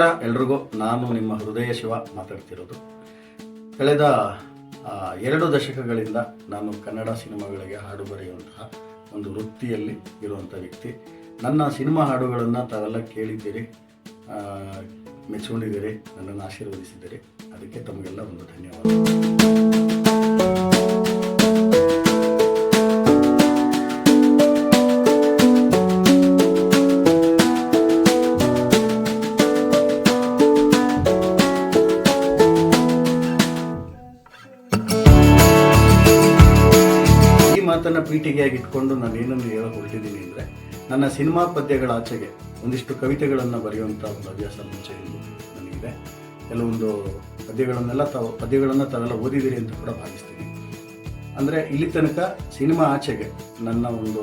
ಎಲ್ರಿಗೂ ನಾನು ನಿಮ್ಮ ಹೃದಯ ಶಿವ ಮಾತಾಡ್ತಿರೋದು. ಕಳೆದ ಎರಡು ದಶಕಗಳಿಂದ ನಾನು ಕನ್ನಡ ಸಿನಿಮಾಗಳಿಗೆ ಹಾಡು ಬರೆಯುವಂತಹ ಒಂದು ವೃತ್ತಿಯಲ್ಲಿ ಇರುವಂಥ ವ್ಯಕ್ತಿ. ನನ್ನ ಸಿನಿಮಾ ಹಾಡುಗಳನ್ನು ತಾವೆಲ್ಲ ಕೇಳಿದ್ದೀರಿ ಮೆಚ್ಚಿಕೊಂಡಿದ್ದೀರಿ ನನ್ನನ್ನು ಆಶೀರ್ವದಿಸಿದ್ದೀರಿ. ಅದಕ್ಕೆ ತಮಗೆಲ್ಲ ಒಂದು ಧನ್ಯವಾದ ಮಾತನ್ನ ಪೀಠಿಗೆಯಾಗಿ ಇಟ್ಕೊಂಡು ನಾನು ಏನನ್ನು ಹೇಳಕ್ ಹೊರಟಿದ್ದೀನಿ ಅಂದರೆ, ನನ್ನ ಸಿನಿಮಾ ಪದ್ಯಗಳ ಆಚೆಗೆ ಒಂದಿಷ್ಟು ಕವಿತೆಗಳನ್ನು ಬರೆಯುವಂಥ ಒಂದು ಅಭ್ಯಾಸ ಮುಂಚೆ ನನಗಿದೆ. ಕೆಲವೊಂದು ಪದ್ಯಗಳನ್ನೆಲ್ಲ ತಾವು, ಪದ್ಯಗಳನ್ನು ತಾವೆಲ್ಲ ಓದಿದಿರಿ ಅಂತ ಕೂಡ ಭಾವಿಸ್ತೀನಿ. ಅಂದರೆ ಇಲ್ಲಿ ತನಕ ಸಿನಿಮಾ ಆಚೆಗೆ ನನ್ನ ಒಂದು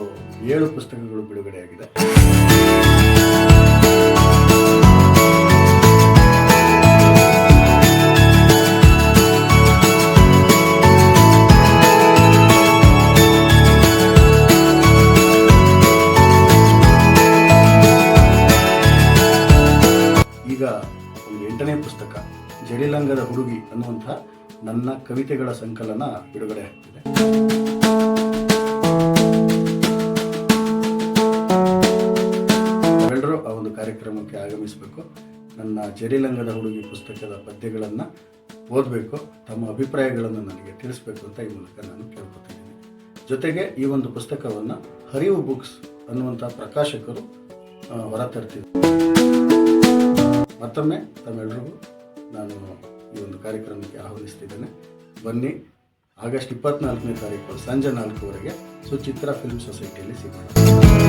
ಏಳು ಪುಸ್ತಕಗಳು ಬಿಡುಗಡೆಯಾಗಿದೆ. ಪುಸ್ತಕ, ಜಡಿಲಂಗದ ಹುಡುಗಿ ಅನ್ನುವಂಥ ನನ್ನ ಕವಿತೆಗಳ ಸಂಕಲನ ಬಿಡುಗಡೆ ಆಗ್ತಿದೆ. ಎಲ್ಲರೂ ಆ ಒಂದು ಕಾರ್ಯಕ್ರಮಕ್ಕೆ ಆಗಮಿಸಬೇಕು. ನನ್ನ ಜರಿಲಂಗದ ಹುಡುಗಿ ಪುಸ್ತಕದ ಪದ್ಯಗಳನ್ನು ಓದಬೇಕು, ತಮ್ಮ ಅಭಿಪ್ರಾಯಗಳನ್ನು ನನಗೆ ತಿಳಿಸಬೇಕು ಅಂತ ಈ ಮೂಲಕ ನಾನು ಕೇಳ್ಕೊತಿದ್ದೀನಿ. ಜೊತೆಗೆ ಈ ಒಂದು ಪುಸ್ತಕವನ್ನು ಹರಿವು ಬುಕ್ಸ್ ಅನ್ನುವಂಥ ಪ್ರಕಾಶಕರು ಹೊರತರ್ತಿದ್ದಾರೆ. ಮತ್ತೊಮ್ಮೆ ತಮ್ಮೆಲ್ಲರಿಗೂ ನಾನು ಈ ಒಂದು ಕಾರ್ಯಕ್ರಮಕ್ಕೆ ಆಹ್ವಾನಿಸ್ತಿದ್ದೇನೆ. ಬನ್ನಿ, ಆಗಸ್ಟ್ ಇಪ್ಪತ್ನಾಲ್ಕನೇ ತಾರೀಕು ಸಂಜೆ ನಾಲ್ಕುವರೆಗೆ ಸುಚಿತ್ರ ಫಿಲ್ಮ್ ಸೊಸೈಟಿಯಲ್ಲಿ ಸಿಗೋಣ.